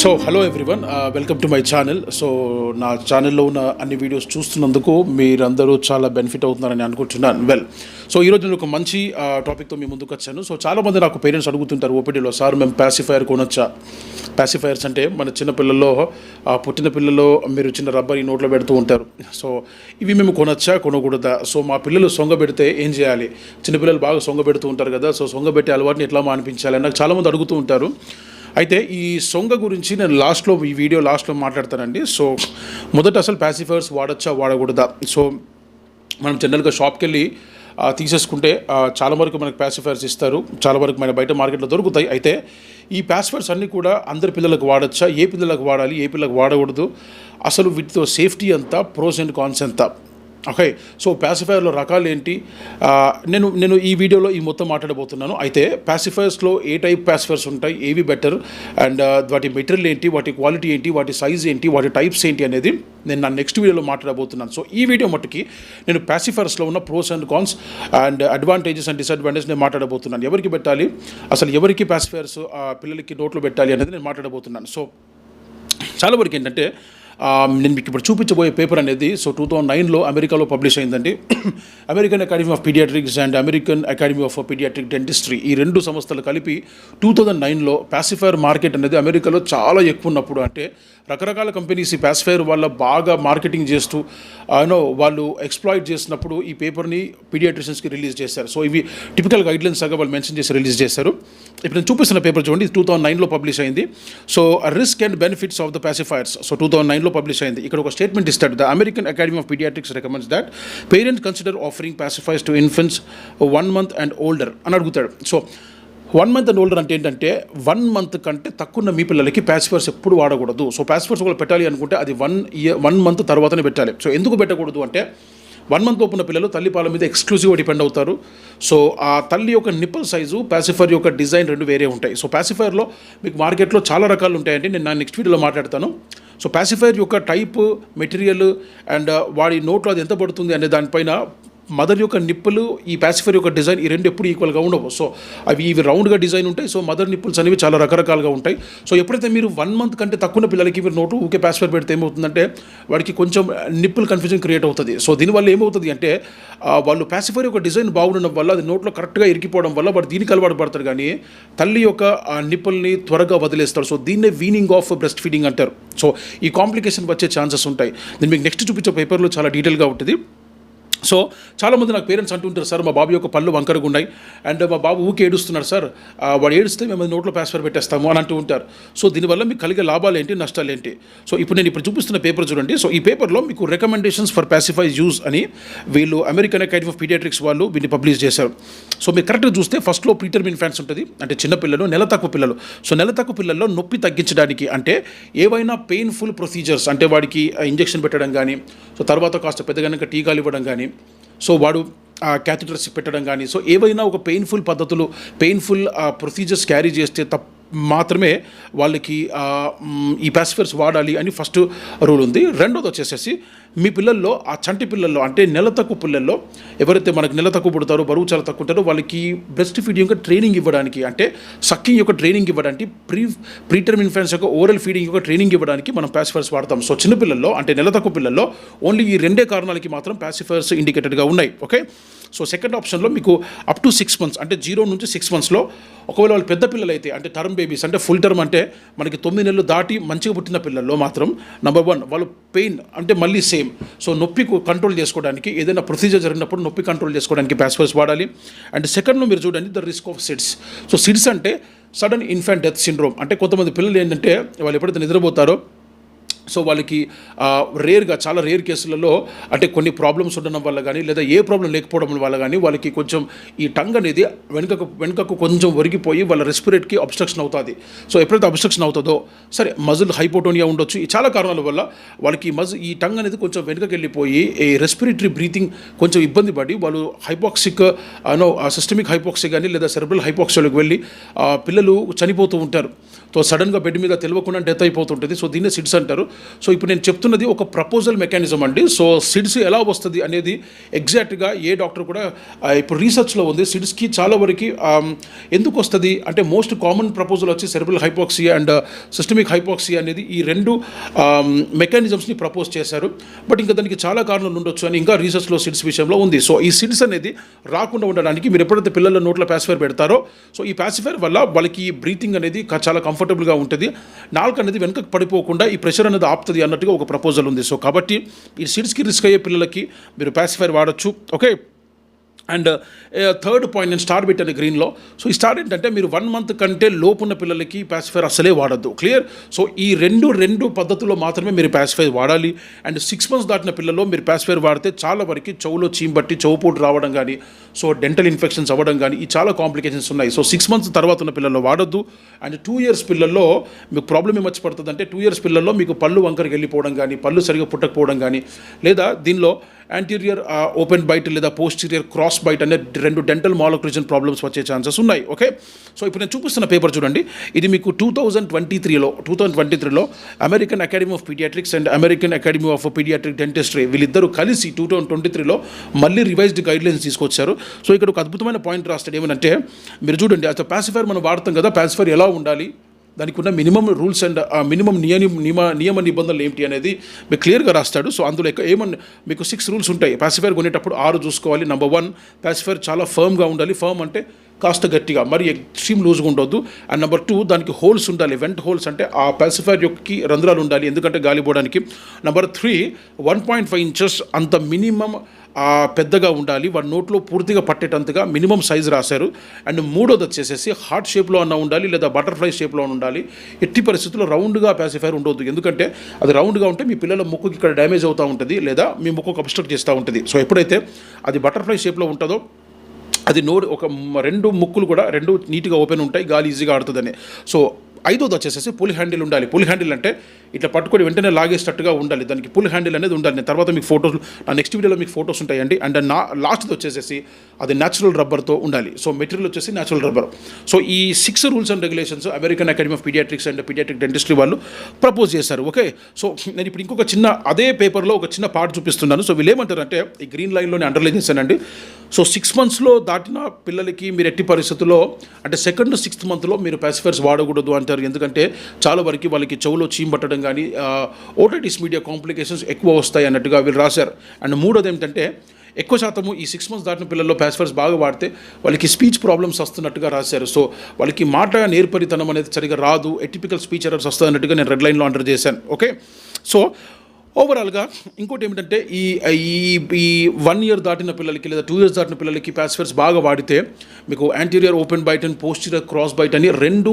So hello everyone welcome to my channel so నా ఛానల్లో ఉన్న అన్ని వీడియోస్ చూస్తున్నందుకు మీరందరూ చాలా బెనిఫిట్ అవుతున్నారని అనుకుంటున్నాను. వెల్ సో ఈరోజు నేను ఒక మంచి టాపిక్తో మీ ముందుకు వచ్చాను. సో చాలామంది నాకు పేరెంట్స్ అడుగుతుంటారు ఓపీడీలో సార్ మేము ప్యాసిఫైర్ కొనొచ్చా? ప్యాసిఫైర్స్ అంటే మన చిన్న పిల్లల్లో పుట్టిన పిల్లల్లో మీరు చిన్న రబ్బర్ ఈ నోట్లో పెడుతూ ఉంటారు. సో ఇవి మేము కొనొచ్చా కొనకూడదా? సో మా పిల్లలు సొంగ పెడితే ఏం చేయాలి? చిన్నపిల్లలు బాగా సొంగ పెడుతూ ఉంటారు కదా సో సొంగ పెట్టే అలవాటుని ఎట్లా మానిపించాలి? అని నాకు చాలామంది అడుగుతూ ఉంటారు. అయితే ఈ సొంగ గురించి నేను లాస్ట్లో ఈ వీడియో లాస్ట్లో మాట్లాడతానండి. సో మొదట అసలు ప్యాసిఫైర్స్ వాడచ్చా వాడకూడదా? సో మనం జనరల్గా షాప్కి వెళ్ళి తీసేసుకుంటే చాలా వరకు మనకు ప్యాసిఫైర్స్ ఇస్తారు. చాలా వరకు మన బయట మార్కెట్లో దొరుకుతాయి. అయితే ఈ ప్యాసిఫైర్స్ అన్నీ కూడా అందరి పిల్లలకు వాడచ్చా? ఏ పిల్లలకు వాడాలి? ఏ పిల్లలకు వాడకూడదు? అసలు వీటితో సేఫ్టీ అంతా ప్రోస్ అండ్ కాన్స్ ఎంత? ఓకే సో ప్యాసిఫైర్లో రకాలు ఏంటి? నేను నేను ఈ వీడియోలో ఈ మొత్తం మాట్లాడబోతున్నాను. అయితే ప్యాసిఫైర్స్లో ఏ టైప్ ప్యాసిఫైర్స్ ఉంటాయి? ఏవి బెటర్ అండ్ uh, వాటి మెటీరియల్ ఏంటి? వాటి క్వాలిటీ ఏంటి? వాటి సైజ్ ఏంటి? వాటి టైప్స్ ఏంటి? అనేది నేను నా నెక్స్ట్ వీడియోలో మాట్లాడబోతున్నాను. సో ఈ వీడియో మట్టుకి నేను ప్యాసిఫైర్స్లో ఉన్న pros and cons and advantages and disadvantage నేను మాట్లాడబోతున్నాను. ఎవరికి పెట్టాలి? అసలు ఎవరికి ప్యాసిఫైర్స్ పిల్లలకి నోట్లో పెట్టాలి అనేది నేను మాట్లాడబోతున్నాను. సో చాలా వరకు ఏంటంటే నేను మీకు ఇప్పుడు చూపించబోయే పేపర్ అనేది సో టూ థౌజండ్ నైన్లో అమెరికాలో పబ్లిష్ అయిందండి. American academy of pediatrics and American academy of pediatric dentistry ఈ రెండు సంస్థలు కలిపి టూ థౌజండ్ నైన్లో పాసిఫైర్ మార్కెట్ అనేది అమెరికాలో చాలా ఎక్కువ ఉన్నప్పుడు అంటే రకరకాల కంపెనీస్ ఈ పాసిఫైర్ వాళ్ళ బాగా మార్కెటింగ్ చేస్తూ యూనో వాళ్ళు ఎక్స్ప్లాయిట్ చేసినప్పుడు ఈ పేపర్ని పీడియాట్రిషియన్స్కి రిలీజ్ చేశారు. సో ఇవి టిపికల్ గైడ్లైన్స్ లాగా వాళ్ళు మెన్షన్ చేసి రిలీజ్ చేశారు. ఇప్పుడు నేను చూపిస్తున్న పేపర్ చూడండి టూ థౌసండ్ నైన్లో పబ్లిష్ అయింది. So risk and benefits of the pacifiers so two thousand నైన్లో పబ్లిష్ అయింది ఇక్కడ ఒక స్టేట్మెంట్ ఇస్తాడు the American academy of pediatrics recommends that parents consider offering pacifiers to infants one month and older అని అడుగుతాడు so one month and older అంటే ఏంటంటే one month కంటే తక్కువ మీ పిల్లలకి ప్యాసిఫర్స్ ఎప్పుడు వాడకూడదు సో ప్యాసిఫర్స్ కూడా పెట్టాలి అనుకుంటే అది వన్ ఇయర్ వన్ మంత్ తర్వాతనే పెట్టాలి సో ఎందుకు పెట్టకూడదు అంటే వన్ మంత్ లోపున్న పిల్లలు తల్లి పాల మీద ఎక్స్క్లూజివ్గా డిపెండ్ అవుతారు సో ఆ తల్లి యొక్క నిప్పల్ సైజు ప్యాసిఫైర్ యొక్క డిజైన్ రెండు వేరే ఉంటాయి. సో ప్యాసిఫైర్లో మీకు మార్కెట్లో చాలా రకాలు ఉంటాయండి. నేను నా నెక్స్ట్ వీడియోలో మాట్లాడతాను. సో ప్యాసిఫైర్ యొక్క టైప్ మెటీరియల్ అండ్ వాడి నోట్లో అది ఎంత పడుతుంది అనే దానిపైన మదర్ యొక్క నిప్పులు ఈ ప్యాసిఫర్ యొక్క డిజైన్ ఈ రెండు ఎప్పుడు ఈక్వల్గా ఉండవు. సో అవి ఇవి రౌండ్గా డిజైన్ ఉంటాయి. సో మదర్ నిప్పుల్స్ అనేవి చాలా రకరకాలుగా ఉంటాయి. సో ఎప్పుడైతే మీరు వన్ మంత్ కంటే తక్కువ పిల్లలకి మీరు నోటు ఊకే ప్యాసిఫర్ పెడితే ఏమవుతుందంటే వాడికి కొంచెం నిప్పుల్ కన్ఫ్యూజన్ క్రియేట్ అవుతుంది. సో దీనివల్ల ఏమవుతుంది అంటే వాళ్ళు ప్యాసిఫర్ యొక్క డిజైన్ బాగుండడం వల్ల అది నోట్లో కరెక్ట్గా ఇరికిపోవడం వల్ల వాడు దీనికి అలవాటు పడతారు కానీ తల్లి యొక్క ఆ నిప్పుల్ని త్వరగా వదిలేస్తారు సో దీన్నే వీనింగ్ ఆఫ్ బ్రెస్ట్ ఫీడింగ్ అంటారు. సో ఈ కాంప్లికేషన్ వచ్చే ఛాన్సెస్ ఉంటాయి. నేను మీకు నెక్స్ట్ చూపించే పేపర్లో చాలా డీటెయిల్గా ఉంటుంది. సో చాలామంది నాకు పేరెంట్స్ అంటుంటారు సార్ మా బాబు యొక్క పళ్ళు వంకరగా ఉన్నాయి అండ్ మా బాబు ఊకే ఏడుస్తున్నాడు సార్. వాడు ఏడిస్తే మేము నోట్లో పాస్ఫర్ పెట్టేస్తాము అని అంటూ ఉంటారు. సో దీనివల్ల మీకు కలిగే లాభాలు ఏంటి నష్టాలు ఏంటి సో ఇప్పుడు నేను ఇప్పుడు చూపిస్తున్న పేపర్ చూడండి. సో ఈ పేపర్లో మీకు రికమెండేషన్స్ ఫర్ పాసిఫై యూజ్ అని వీళ్ళు అమెరికన్ అకాడమీ ఆఫ్ పీడియాట్రిక్స్ వాళ్ళు వీటిని పబ్లిష్ చేశారు. సో మీరు కరెక్ట్గా చూస్తే ఫస్ట్లో ప్రీటర్మ్ ఇన్ఫాన్స్ ఉంటుంది అంటే చిన్న పిల్లలు నెల తక్కువ పిల్లలు. సో నెల తక్కువ పిల్లల్లో నొప్పి తగ్గించడానికి అంటే ఏవైనా పెయిన్ఫుల్ ప్రొసీజర్స్ అంటే వాడికి ఇంజెక్షన్ పెట్టడం కానీ సో తర్వాత కాస్త పెద్దగా టీకాలు ఇవ్వడం కానీ సో వాడు క్యాథిటర్స్ పెట్టడం కానీ సో ఏవైనా ఒక పెయిన్ఫుల్ పద్ధతులు పెయిన్ఫుల్ ప్రొసీజర్స్ క్యారీ చేస్తే తప్ప మాత్రమే వాళ్ళకి ఈ పాసిఫర్స్ వాడాలి అని ఫస్ట్ రూల్ ఉంది. రెండోది వచ్చేసేసి మీ పిల్లల్లో ఆ చంటి పిల్లల్లో అంటే నెల తక్కువ పిల్లల్లో ఎవరైతే మనకు నెల తక్కువ పుడతారో బరువు చాలా తక్కువ ఉంటారో వాళ్ళకి బ్రెస్ట్ ఫీడింగ్ యొక్క ట్రైనింగ్ ఇవ్వడానికి అంటే సక్కింగ్ యొక్క ట్రైనింగ్ ఇవ్వడానికి ప్రీ ప్రీటర్మ్ ఇన్ఫెన్స్ యొక్క ఓరల్ ఫీడింగ్ యొక్క ట్రైనింగ్ ఇవ్వడానికి మనం పాసిఫర్స్ వాడతాం. సో చిన్న పిల్లల్లో అంటే నెల తక్కువ పిల్లల్లో ఓన్లీ ఈ రెండే కారణాలకి మాత్రం పాసిఫర్స్ ఇండికేటెడ్గా ఉన్నాయి. ఓకే సో సెకండ్ ఆప్షన్లో మీకు అప్ టు సిక్స్ మంత్స్ అంటే జీరో నుంచి సిక్స్ మంత్స్లో ఒకవేళ వాళ్ళు పెద్ద పిల్లలు అయితే అంటే టర్మ్ బేబీస్ అంటే ఫుల్ టర్మ్ అంటే మనకి తొమ్మిది నెలలు దాటి మంచిగా పుట్టిన పిల్లల్లో మాత్రం నెంబర్ వన్ వాళ్ళు పెయిన్ అంటే మళ్ళీ సేమ్ సో నొప్పి కంట్రోల్ చేసుకోవడానికి ఏదైనా ప్రొసీజర్ జరిగినప్పుడు నొప్పి కంట్రోల్ చేసుకోవడానికి ప్యాస్పర్స్ వాడాలి. అండ్ సెకండ్లో మీరు చూడండి the risk of SIDS so SIDS అంటే సడన్ ఇన్ఫాంట్ డెత్ సిండ్రోమ్ అంటే కొంతమంది పిల్లలు ఏంటంటే వాళ్ళు ఎప్పుడైతే నిద్రపోతారో సో వాళ్ళకి రేర్గా చాలా రేర్ కేసులలో అంటే కొన్ని ప్రాబ్లమ్స్ ఉండడం వల్ల కానీ లేదా ఏ ప్రాబ్లం లేకపోవడం వల్ల కానీ వాళ్ళకి కొంచెం ఈ టంగ్ అనేది వెనుకకు వెనుకకు కొంచెం ఒరిగిపోయి వాళ్ళ రెస్పిరేట్కి అబ్స్ట్రక్షన్ అవుతుంది. సో ఎప్పుడైతే అబ్స్ట్రక్షన్ అవుతుందో సరే మజిల్ హైపోటోనియా ఉండొచ్చు. ఈ చాలా కారణాల వల్ల వాళ్ళకి మజ్ ఈ టంగ్ అనేది కొంచెం వెనుకకి వెళ్ళిపోయి ఈ రెస్పిరేటరీ బ్రీతింగ్ కొంచెం ఇబ్బంది పడి వాళ్ళు హైపాక్సిక్ అనో సిస్టమిక్ హైపాక్సిక్ కానీ లేదా సెరబ్రల్ హైపాక్సిలోకి వెళ్ళి పిల్లలు చనిపోతూ ఉంటారు. సో సడన్గా బెడ్ మీద తెలియకుండా డెత్ అయిపోతుంటుంది. సో దీన్నే సిడ్స్ అంటారు. సో ఇప్పుడు నేను చెప్తున్నది ఒక ప్రపోజల్ మెకానిజం అండి. సో సిడ్స్ ఎలా వస్తుంది అనేది ఎగ్జాక్ట్గా ఏ డాక్టర్ కూడా ఇప్పుడు రీసెర్చ్లో ఉంది. సిడ్స్కి చాలా వరకు ఎందుకు వస్తుంది అంటే మోస్ట్ కామన్ ప్రపోజల్ వచ్చి సెరబల్ హైపాక్సీ అండ్ సిస్టమిక్ హైపాక్సీ అనేది ఈ రెండు మెకానిజమ్స్ని ప్రపోజ్ చేశారు. బట్ ఇంకా దానికి చాలా కారణాలు ఉండొచ్చు అని ఇంకా రీసెర్చ్లో సిడ్స్ విషయంలో ఉంది. సో ఈ సిడ్స్ అనేది రాకుండా ఉండడానికి మీరు ఎప్పుడైతే పిల్లల నోట్లో ప్యాసిఫైర్ పెడతారో సో ఈ ప్యాసిఫైర్ వల్ల వాళ్ళకి బ్రీతింగ్ అనేది చాలా కంఫర్టబుల్గా ఉంటుంది. నాలుక అనేది వెనక పడిపోకుండా ఈ ప్రెషర్ అనేది ఆపుతుంది అన్నట్టుగా ఒక ప్రపోజల్ ఉంది. సో కాబట్టి ఈ సీడ్స్కి రిస్క్ అయ్యే పిల్లలకి మీరు ప్యాసిఫైర్ వాడచ్చు. ఓకే అండ్ థర్డ్ పాయింట్ నేను స్టార్ పెట్టాను గ్రీన్లో. సో ఈ స్టార్ ఏంటంటే మీరు వన్ మంత్ కంటే లోపున్న పిల్లలకి ప్యాసిఫైర్ అసలే వాడద్దు. క్లియర్? సో ఈ రెండు రెండు పద్ధతుల్లో మాత్రమే మీరు ప్యాసిఫైర్ వాడాలి. అండ్ సిక్స్ మంత్స్ దాటిన పిల్లల్లో మీరు ప్యాసిఫైర్ వాడితే చాలా వరకు చెవులో చీంబట్టి బట్టి చెవుపోటు రావడం కానీ సో డెంటల్ ఇన్ఫెక్షన్స్ అవ్వడం కానీ ఈ చాలా కాంప్లికేషన్స్ ఉన్నాయి. సో సిక్స్ మంత్స్ తర్వాత ఉన్న పిల్లల్లో వాడద్దు. అండ్ టూ ఇయర్స్ పిల్లల్లో మీకు ప్రాబ్లం ఏమొచ్చి పడుతుంది అంటే టూ ఇయర్స్ పిల్లల్లో మీకు పళ్ళు వంకరికి వెళ్ళిపోవడం కానీ పళ్ళు సరిగా పుట్టకపోవడం కానీ లేదా దీనిలో యాంటీరియర్ ఓపెన్ బైట్ లేదా పోస్టీరియర్ క్రాస్ బైట్ అనే రెండు డెంటల్ మాలోక్రిజన్ ప్రాబ్లమ్స్ వచ్చే ఛాన్సెస్ ఉన్నాయి ఓకే సో ఇప్పుడు నేను చూపిస్తున్న పేపర్ చూడండి. ఇది మీకు టూ థౌజండ్ ట్వంటీ త్రీలో టూ థౌజండ్ ట్వంటీ త్రీలో American academy of pediatrics and American academy of pediatric dentistry వీళ్ళిద్దరూ కలిసి టూ థౌజండ్ ట్వంటీ త్రీలో మళ్ళీ రివైజ్డ్ గైడ్ లైన్స్ తీసుకొచ్చారు. సో ఇక్కడ ఒక అద్భుతమైన పాయింట్ రాస్తాడు ఏమంటే మీరు చూడండి అసలు ప్యాసిఫైర్ మనం వాడతాం కదా ప్యాసిఫైర్ ఎలా ఉండాలి? దానికి ఉన్న మినిమం రూల్స్ అండ్ మినిమం నియమ నియమ నియమ నిబంధనలు ఏంటి అనేది మీకు క్లియర్గా రాస్తాడు. సో అందులో ఏమన్నా మీకు సిక్స్ రూల్స్ ఉంటాయి. ప్యాసిఫైర్ కొనేటప్పుడు ఆరు చూసుకోవాలి. నెంబర్ వన్ ప్యాసిఫైర్ చాలా ఫర్మ్గా ఉండాలి. ఫర్మ్ అంటే కాస్త గట్టిగా మరి ఎక్స్ట్రీమ్ లూజ్గా ఉండొద్దు. అండ్ నెంబర్ టూ దానికి హోల్స్ ఉండాలి. వెంట్ హోల్స్ అంటే ఆ ప్యాసిఫైర్ యొక్కకి రంధ్రాలు ఉండాలి. ఎందుకంటే గాలి పోవడానికి. Number three one point five inches అంత మినిమం పెద్దగా ఉండాలి. వాడి నోట్లో పూర్తిగా పట్టేటంతగా మినిమం సైజ్ రాశారు. అండ్ మూడోది వచ్చేసేసి హార్ట్ షేప్లో అన్న ఉండాలి లేదా బటర్ఫ్లై షేప్లో ఉండాలి. ఎట్టి పరిస్థితుల్లో రౌండ్గా ప్యాసిఫైర్ ఉండొద్దు. ఎందుకంటే అది రౌండ్గా ఉంటే మీ పిల్లల ముక్కుకి ఇక్కడ డ్యామేజ్ అవుతూ ఉంటుంది లేదా మీ ముక్కు అబ్స్ట్రక్ట్ చేస్తూ ఉంటుంది. సో ఎప్పుడైతే అది బటర్ఫ్లై షేప్లో ఉంటుందో అది నోరు ఒక రెండు ముక్కులు కూడా రెండు నీట్గా ఓపెన్ ఉంటాయి గాలి ఈజీగా ఆడుతుందని. సో ఐదోది వచ్చేసేసి పులి హ్యాండిల్ ఉండాలి. పులి హ్యాండిల్ అంటే ఇట్లా పట్టుకొని వెంటనే లాగేసేటట్టుగా ఉండాలి. దానికి పుల్ హ్యాండిల్ అనేది ఉండాలి. నేను తర్వాత మీకు ఫోటోస్ నా నెక్స్ట్ వీడియోలో మీకు ఫోటోస్ ఉంటాయండి. అండ్ నా లాస్ట్ది వచ్చేసేసి అది న్యాచురల్ రబ్బర్తో ఉండాలి. సో మెటీరియల్ వచ్చేసి న్యాచురల్ రబ్బర్ సో ఈ six rules and regulations American academy of pediatrics and pediatric dentistry వాళ్ళు ప్రపోజ్ చేశారు. ఓకే సో నేను ఇప్పుడు ఇంకొక చిన్న అదే పేపర్లో ఒక చిన్న పార్ట్ చూపిస్తున్నాను. సో వీళ్ళు ఏమంటారంటే ఈ గ్రీన్ లైన్లోనే అండర్లైన్ చేశానండి. సో సిక్స్ మంత్స్లో దాటిన పిల్లలకి మీరు ఎట్టి పరిస్థితుల్లో అంటే సెకండ్ సిక్స్త్ మంత్లో మీరు పాసిఫైర్స్ వాడకూడదు అంటారు. ఎందుకంటే చాలా వరకు వాళ్ళకి చెవులో చీమ్ పట్టడం కానీ ఓటైటిస్ మీడియా కాంప్లికేషన్స్ ఎక్కువ వస్తాయి అన్నట్టుగా వీళ్ళు రాశారు. అండ్ మూడోది ఏంటంటే ఎక్కువ శాతము ఈ సిక్స్ మంత్స్ దాటిన పిల్లల్లో ప్యాస్ఫర్స్ బాగా వాడితే వాళ్ళకి స్పీచ్ ప్రాబ్లమ్స్ వస్తున్నట్టుగా రాశారు. సో వాళ్ళకి మాట నేర్పరితనం అనేది సరిగా రాదు. ఎటిపికల్ స్పీచ్ ఎరర్స్ వస్తుంది అన్నట్టుగా నేను రెడ్ లైన్లో అండర్ చేశాను. ఓకే సో ఓవరాల్గా ఇంకోటి ఏమిటంటే ఈ ఈ ఈ వన్ ఇయర్ దాటిన పిల్లలకి లేదా టూ ఇయర్స్ దాటిన పిల్లలకి ప్యాసిఫైర్స్ బాగా వాడితే మీకు anterior open bite and posterior cross bite అని రెండు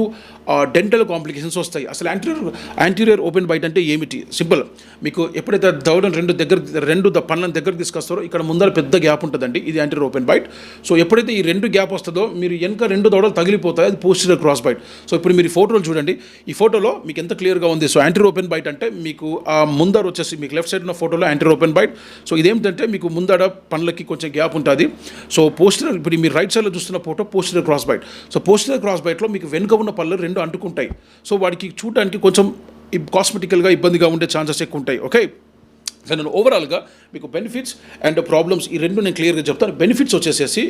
డెంటల్ కాంప్లికేషన్స్ వస్తాయి. అసలు యాంటీరియర్ యాంటీరియర్ ఓపెన్ బైట్ అంటే ఏమిటి? సింపుల్ మీకు ఎప్పుడైతే దవడం రెండు దగ్గర రెండు ద పనులను దగ్గర తీసుకొస్తారో ఇక్కడ ముందర పెద్ద గ్యాప్ ఉంటుందండి. ఇది యాంటీరియర్ ఓపెన్ బైట్ సో ఎప్పుడైతే ఈ రెండు గ్యాప్ వస్తుందో మీరు వెనక రెండు దవడలు తగిలిపోతాయి అది పోస్టీరియర్ క్రాస్ బైట్ సో ఇప్పుడు మీరు ఈ ఫోటోలు చూడండి. ఈ ఫోటోలో మీకు ఎంత క్లియర్గా ఉంది? సో యాంటీరియర్ ఓపెన్ బైట్ అంటే మీకు ఆ ముందర వచ్చేసి మీకు లెఫ్ట్ సైడ్ ఉన్న ఫోటోలో యాంటర్ ఓపెన్ బైట్ సో ఇదేంటంటే మీకు ముందడ పనులకి కొంచెం గ్యాప్ ఉంటుంది. సో పోస్టర్ ఇప్పుడు మీరు రైట్ సైడ్లో చూస్తున్న photo poster cross bite so poster cross బైట్లో మీకు వెనుక ఉన్న పళ్ళు రెండు అంటుకుంటాయి. సో వాడికి చూడడానికి కొంచెం కాస్మెటికల్గా ఇబ్బందిగా ఉండే ఛాన్సెస్ ఎక్కువ ఉంటాయి. ఓకే నేను ఓవరాల్గా మీకు బెనిఫిట్స్ అండ్ ప్రాబ్లమ్స్ ఈ రెండు నేను క్లియర్గా చెప్తాను. బెనిఫిట్స్ వచ్చేసేసి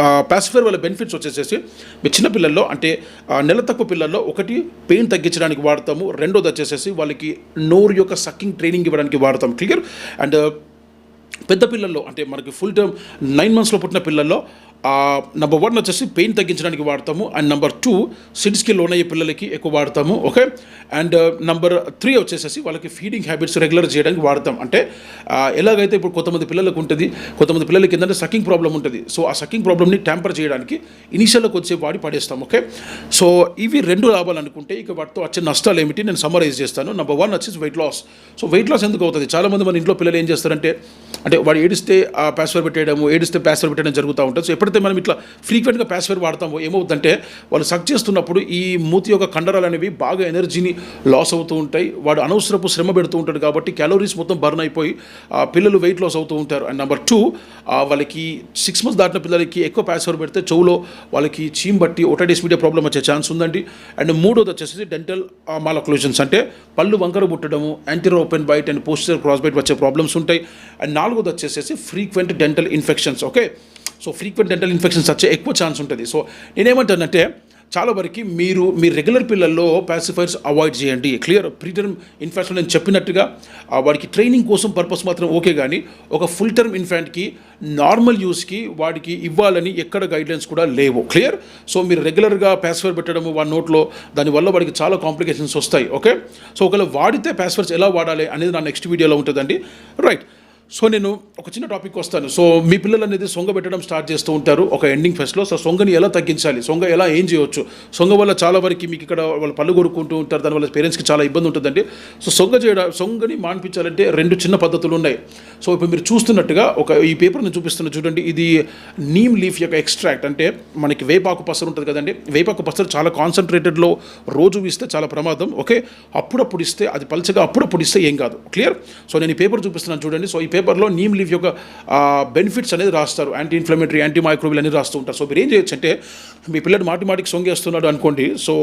పాసిఫైర్ వల్ల బెనిఫిట్స్ వచ్చేసేసి మీ చిన్న పిల్లల్లో అంటే నెల తక్కువ పిల్లల్లో ఒకటి పెయిన్ తగ్గించడానికి వాడతాము. రెండోది వచ్చేసేసి వాళ్ళకి నోరు యొక్క సక్కింగ్ ట్రైనింగ్ ఇవ్వడానికి వాడతాం క్లియర్ అండ్ పెద్ద పిల్లల్లో అంటే మనకి ఫుల్ టైం నైన్ మంత్స్లో పుట్టిన పిల్లల్లో నెంబర్ వన్ వచ్చేసి పెయిన్ తగ్గించడానికి వాడతాము. అండ్ నెంబర్ టూ సిడ్స్కి లోన్ అయ్యే పిల్లలకి ఎక్కువ వాడతాము. ఓకే అండ్ నెంబర్ త్రీ వచ్చేసేసి వాళ్ళకి ఫీడింగ్ హ్యాబిట్స్ రెగ్యులర్ చేయడానికి వాడతాం. అంటే ఎలాగైతే ఇప్పుడు కొంతమంది పిల్లలకు ఉంటుంది కొంతమంది పిల్లలకి ఏంటంటే సకింగ్ ప్రాబ్లం ఉంటుంది. సో ఆ సకింగ్ ప్రాబ్లమ్ని ట్యాంపర్ చేయడానికి ఇనిషియల్గా కొద్దిసేపు వాడి పడేస్తాం. ఓకే సో ఇవి రెండు లాభాలు అనుకుంటే ఇక వాటితో వచ్చే నష్టాలు ఏమిటి నేను సమ్మరైజ్ చేస్తాను. నెంబర్ వన్ వచ్చేసి weight loss so weight loss ఎందుకు అవుతుంది? చాలామంది మన ఇంట్లో పిల్లలు ఏం చేస్తారంటే అంటే వాడు ఏడిస్తే ఆ పాస్వర్డ్ పెట్టేయడము ఏడిస్తే పాస్వర్డ్ పెట్టడం జరుగుతూ ఉంటుంది. సో ఎప్పుడైతే మనం ఇట్లా ఫ్రీక్వెంట్గా పాస్వర్డ్ వాడతామో ఏమవుతుందంటే వాళ్ళు సక్ చేస్తున్నప్పుడు ఈ మూతి యొక్క కండరాలు అనేవి బాగా ఎనర్జీని లాస్ అవుతూ ఉంటాయి. వాడు అనవసరపు శ్రమ పెడుతూ ఉంటాడు కాబట్టి క్యాలోరీస్ మొత్తం బర్న్ అయిపోయి పిల్లలు వెయిట్ లాస్ అవుతూ ఉంటారు. అండ్ నెంబర్ టూ వాళ్ళకి సిక్స్ మంత్స్ దాటిన పిల్లలకి ఎక్కువ పాస్వర్డ్ పెడితే చెవులో వాళ్ళకి చీమ్ బట్టి ఒటైటిస్ మీడియా ప్రాబ్లం వచ్చే ఛాన్స్ ఉందండి. అండ్ మూడోది వచ్చేసి డెంటల్ మాలక్లూజన్స్ అంటే పళ్ళు వంకర పుట్టడము anterior open bite and poster cross bite వచ్చే ప్రాబ్లమ్స్ ఉంటాయి. అండ్ నాలుగు నాలుగోది వచ్చేసేసి frequent dental infections okay so frequent dental infections వచ్చే ఎక్కువ ఛాన్స్ ఉంటుంది. సో నేనేమంటానంటే చాలా వరకు మీరు మీ రెగ్యులర్ పిల్లల్లో పాసిఫైర్స్ అవాయిడ్ చేయండి. క్లియర్ ప్రీటర్మ్ ఇన్ఫెక్షన్ నేను చెప్పినట్టుగా వాడికి ట్రైనింగ్ కోసం పర్పస్ మాత్రం ఓకే కానీ ఒక ఫుల్ టర్మ్ ఇన్ఫాంట్కి నార్మల్ యూస్కి వాడికి ఇవ్వాలని ఎక్కడ గైడ్లైన్స్ కూడా లేవు. క్లియర్ సో మీరు రెగ్యులర్గా పాస్వర్డ్ పెట్టడము వాడి నోట్లో దానివల్ల వాడికి చాలా కాంప్లికేషన్స్ వస్తాయి. ఓకే సో ఒకవేళ వాడితే పాస్వర్డ్స్ ఎలా వాడాలి అనేది నా నెక్స్ట్ వీడియోలో ఉంటుందండి. రైట్ సో నేను ఒక చిన్న టాపిక్ వస్తాను. సో మీ పిల్లలు అనేది సొంగ పెట్టడం స్టార్ట్ చేస్తూ ఉంటారు. ఒక ఎండింగ్ ఫెస్ట్లో సో సొంగని ఎలా తగ్గించాలి? సొంగ ఎలా ఏం చేయవచ్చు సొంగ వల్ల చాలా వరకు మీకు ఇక్కడ వాళ్ళు పళ్ళు కొరుకుంటూ ఉంటారు. దానివల్ల పేరెంట్స్కి చాలా ఇబ్బంది ఉంటుందండి. సో సొంగ చేయడం సొంగని మాన్పించాలంటే రెండు చిన్న పద్ధతులు ఉన్నాయి. సో ఇప్పుడు మీరు చూస్తున్నట్టుగా ఒక ఈ పేపర్ నేను చూపిస్తున్నా చూడండి. ఇది నీమ్ లీఫ్ యొక్క ఎక్స్ట్రాక్ట్ అంటే మనకి వేపాకు పసరు ఉంటుంది కదండి. వేపాకు పసరు చాలా కాన్సన్ట్రేటెడ్లో రోజు ఇస్తే చాలా ప్రమాదం. ఓకే? అప్పుడప్పుడు ఇస్తే అది పలచగా అప్పుడప్పుడు ఇస్తే ఏం కాదు. క్లియర్ సో నేను ఈ పేపర్ చూపిస్తున్నాను చూడండి. సో ఈ పేపర్లో నీమ్ లీఫ్ యొక్క బెనిఫిట్స్ అనేది రాస్తారు. యాంటీ ఇన్ఫ్లమేటరీ యాంటీ మైక్రోబిల్ అనేది రాస్తూ ఉంటారు. సో మీరు ఏం చేయొచ్చు అంటే మీ పిల్లడు మాటి మాటికి సొంగేస్తున్నాడు అనుకోండి. సో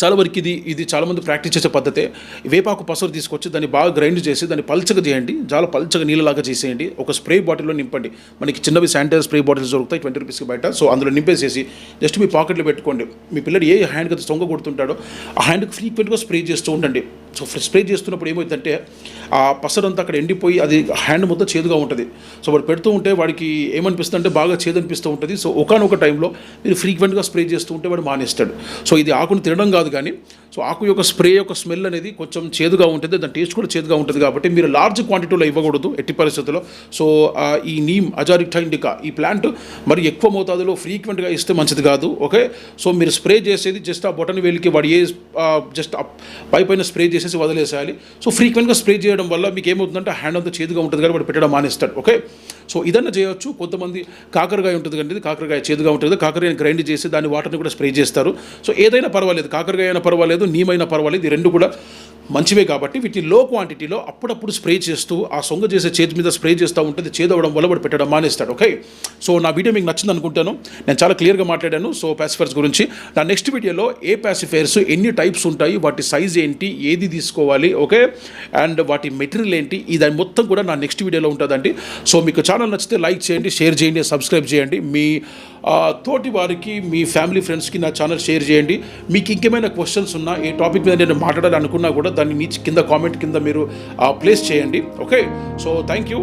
చాలా వరకు ఇది ఇది చాలామంది ప్రాక్టీస్ చేసే పద్ధతే. వేపాకు పసరు తీసుకొచ్చి దాన్ని బాగా గ్రైండ్ చేసి దాన్ని పల్చగా చేయండి. చాలా పల్చగా నీళ్ళలాగా చేసేయండి. ఒక స్ప్రే బాటిల్లో నింపండి. మనకి చిన్నవి శానిటైజర్ స్ప్రే బాటిల్స్ దొరుకుతాయి ట్వంటీ రూపీస్కి బయట. సో అందులో నింపేసేసి జస్ట్ మీ పాకెట్లో పెట్టుకోండి. మీ పిల్లడు ఏ హ్యాండ్కి అయితే సొంగ కొడుతుంటాడో ఆ హ్యాండ్కి ఫ్రీక్వెంట్గా స్ప్రే చేస్తూ ఉండండి. సో స్ప్రే చేస్తున్నప్పుడు ఏమవుతుందంటే ఆ పసరంతా అక్కడ ఎండిపోయి అది హ్యాండ్ మొత్తం చేదుగా ఉంటుంది. సో వాడు పెడుతూ ఉంటే వాడికి ఏమనిపిస్తుంది అంటే బాగా చేదు అనిపిస్తూ ఉంటుంది. సో ఒకనొక టైంలో మీరు ఫ్రీక్వెంట్గా స్ప్రే చేస్తూ ఉంటే వాడు మానేస్తాడు. సో ఇది ఆకును తినడం కాదు కానీ సో ఆకు యొక్క స్ప్రే యొక్క స్మెల్ అనేది కొంచెం చేదుగా ఉంటుంది. దాని టేస్ట్ కూడా చేదుగా ఉంటుంది కాబట్టి మీరు లార్జ్ క్వాంటిటీలో ఇవ్వకూడదు ఎట్టి పరిస్థితుల్లో. సో ఈ నీమ్ అజారిక్టాండికా ఈ ప్లాంట్ మరి ఎక్కువ మోతాదులో ఫ్రీక్వెంట్గా ఇస్తే మంచిది కాదు. ఓకే సో మీరు స్ప్రే చేసేది జస్ట్ ఆ బొటన్ వేలికి వాడి ఏ జస్ట్ పై పైన స్ప్రే చేసేసి వదిలేసేయాలి. సో ఫ్రీక్వెంట్గా స్ప్రే చేయడం వల్ల మీకు ఏమవుతుందంటే హ్యాండ్ అంతా చేదుగా ఉంటుంది కానీ వాడు పెట్టడం మానేస్తాడు. ఓకే సో ఇదన్నా చేయొచ్చు. కొంతమంది కాకరకాయ ఉంటుంది కంటే కాకరకాయ చేదుగా ఉంటుంది కాకరకాయని గ్రైండ్ చేసి దాని వాటర్ని కూడా స్ప్రే చేస్తారు. సో ఏదైనా పర్వాలేదు. కాకరకాయ అయినా పర్వాలేదు. నీమైనా పర్వాలేదు ఈ రెండు కూడా మంచివే కాబట్టి వీటిని లో క్వాంటిటీలో అప్పుడప్పుడు స్ప్రే చేస్తూ ఆ సొంగ చేసే చేతి మీద స్ప్రే చేస్తూ ఉంటుంది చేదవడం వల్ల వాడు పెట్టడం మానేస్తాడు ఓకే సో నా వీడియో మీకు నచ్చింది అనుకుంటాను నేను చాలా క్లియర్గా మాట్లాడాను సో ప్యాసిఫైర్స్ గురించి. నా నెక్స్ట్ వీడియోలో ఏ ప్యాసిఫైర్స్ ఎన్ని టైప్స్ ఉంటాయి వాటి సైజ్ ఏంటి ఏది తీసుకోవాలి ఓకే అండ్ వాటి మెటీరియల్ ఏంటి ఇది మొత్తం కూడా నా నెక్స్ట్ వీడియోలో ఉంటుందండి. సో మీకు ఛానల్ నచ్చితే లైక్ చేయండి షేర్ చేయండి సబ్స్క్రైబ్ చేయండి. మీ తోటి వారికి మీ ఫ్యామిలీ ఫ్రెండ్స్కి నా ఛానల్ షేర్ చేయండి. మీకు ఇంకేమైనా క్వశ్చన్స్ ఉన్నా ఏ టాపిక్ మీద నేను మాట్లాడాలనుకున్నా కూడా దాన్ని మీ కింద కామెంట్ కింద మీరు ప్లేస్ చేయండి. Okay so thank you